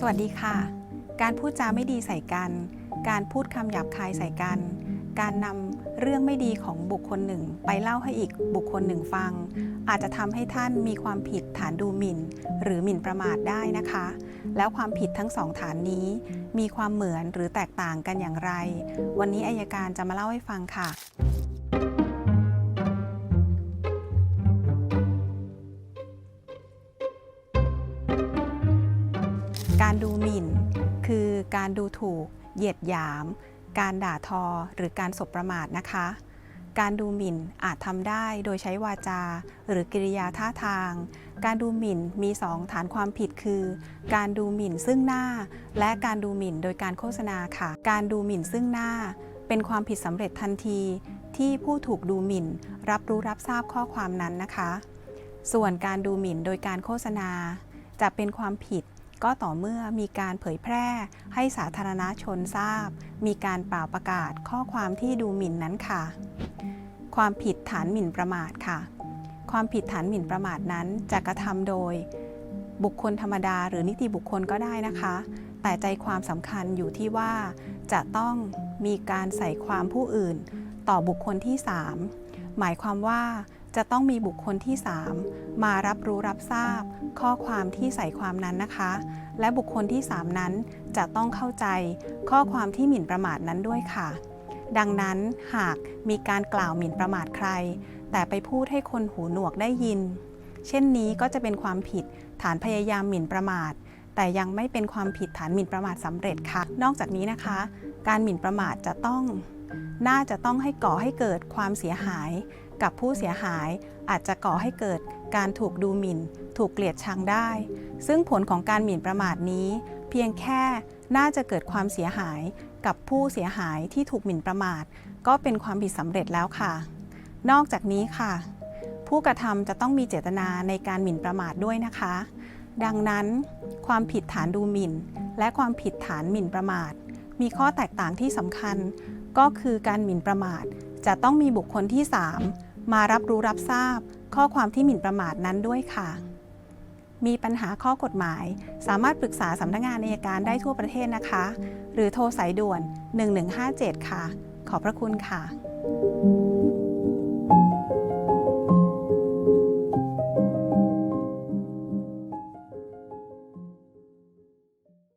สวัสดีค่ะ การพูดจาไม่ดีใส่กัน การพูดคำหยาบคายใส่กัน การนำเรื่องไม่ดีของบุคคลหนึ่ง ไปเล่าให้อีกบุคคลหนึ่งฟัง อาจจะทำให้ท่านมีความผิดฐานดูหมิ่น หรือหมิ่นประมาทได้นะคะ แล้วความผิดทั้งสองฐานนี้ มีความเหมือนหรือแตกต่างกันอย่างไร วันนี้อายการจะมาเล่าให้ฟังค่ะ การดูหมิ่น คือการดูถูก เหยียดหยาม การด่าทอ หรือการสบประมาทนะคะ การดูหมิ่นอาจทำได้โดยใช้วาจา หรือกิริยาท่าทาง การดูหมิ่นมี 2 ฐานความผิดคือ การดูหมิ่นซึ่งหน้า และการดูหมิ่นโดยการโฆษณาค่ะ การดูหมิ่นซึ่งหน้า เป็นความผิดสำเร็จทันที ที่ผู้ถูกดูหมิ่น รับรู้รับทราบข้อความนั้นนะคะ ส่วนการดูหมิ่นโดยการโฆษณา จะเป็นความผิด ก็ต่อเมื่อมีการเผยแพร่ให้สาธารณชนทราบ มีการเป่าประกาศข้อความที่ดูหมิ่นนั้นค่ะ ความผิดฐานหมิ่นประมาทค่ะ ความผิดฐานหมิ่นประมาทนั้นจะกระทำโดย บุคคลธรรมดาหรือนิติบุคคลก็ได้นะคะ แต่ใจความสำคัญอยู่ที่ว่า จะต้องมีการใส่ความผู้อื่น ต่อบุคคลที่ 3 หมายความว่า จะต้องมีบุคคลที่ 3 มารับรู้รับทราบ ข้อความที่ใส่ความนั้นนะคะ และบุคคลที่ 3 นั้นจะต้องเข้าใจข้อความที่หมิ่นประมาทนั้นด้วยค่ะ ดังนั้นหากมีการกล่าวหมิ่นประมาทใคร แต่ไปพูดให้คนหูหนวกได้ยิน เช่นนี้ก็จะเป็นความผิดฐานพยายามหมิ่นประมาทแต่ยังไม่เป็นความผิดฐานหมิ่นประมาทสำเร็จค่ะ นอกจากนี้นะคะ การหมิ่นประมาทจะต้อง น่าจะต้องให้ก่อให้เกิดความเสียหาย กับผู้เสียหายอาจจะก่อให้เกิดการถูกดูหมิ่น ถูกเกลียดชังได้ ซึ่งผลของการหมิ่นประมาทนี้ เพียงแค่น่าจะเกิดความเสียหายกับผู้เสียหายที่ถูกหมิ่นประมาท ก็เป็นความผิดสำเร็จแล้วค่ะ นอกจากนี้ค่ะ ผู้กระทำจะต้องมีเจตนาในการหมิ่นประมาทด้วยนะคะ ดังนั้น ความผิดฐานดูหมิ่น และความผิดฐานหมิ่นประมาท มีข้อแตกต่างที่สำคัญ ก็คือการหมิ่นประมาท จะต้องมีบุคคลที่ 3 มารับรู้รับทราบ ข้อความที่หมิ่นประมาทนั้นด้วยค่ะ มีปัญหาข้อกฎหมาย สามารถปรึกษาสำนักงานอัยการได้ทั่วประเทศนะคะ หรือโทรสายด่วน 1157 ค่ะ ขอบพระคุณค่ะ